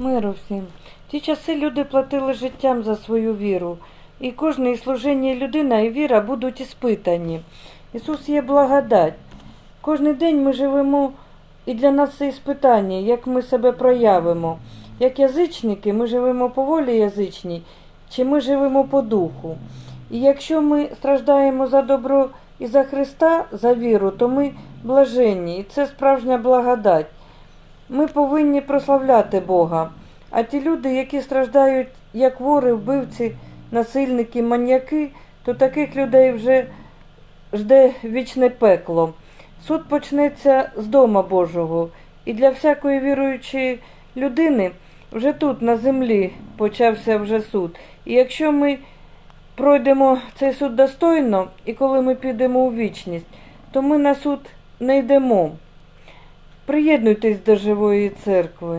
Миру всім. Ті часи люди платили життям за свою віру, і кожне і служіння і людина і віра будуть іспитані. Ісус є благодать. Кожний день ми живемо, і для нас це іспитання, як ми себе проявимо. Як язичники, ми живемо по волі язичній, чи ми живемо по духу. І якщо ми страждаємо за добро і за Христа, за віру, то ми блаженні, і це справжня благодать. Ми повинні прославляти Бога. А ті люди, які страждають як вори, вбивці, насильники, маньяки, то таких людей вже жде вічне пекло. Суд почнеться з дома Божого, і для всякої віруючої людини вже тут, на землі, почався вже суд. І якщо ми пройдемо цей суд достойно, і коли ми підемо у вічність, то ми на суд не йдемо. Приєднуйтесь до живої церкви.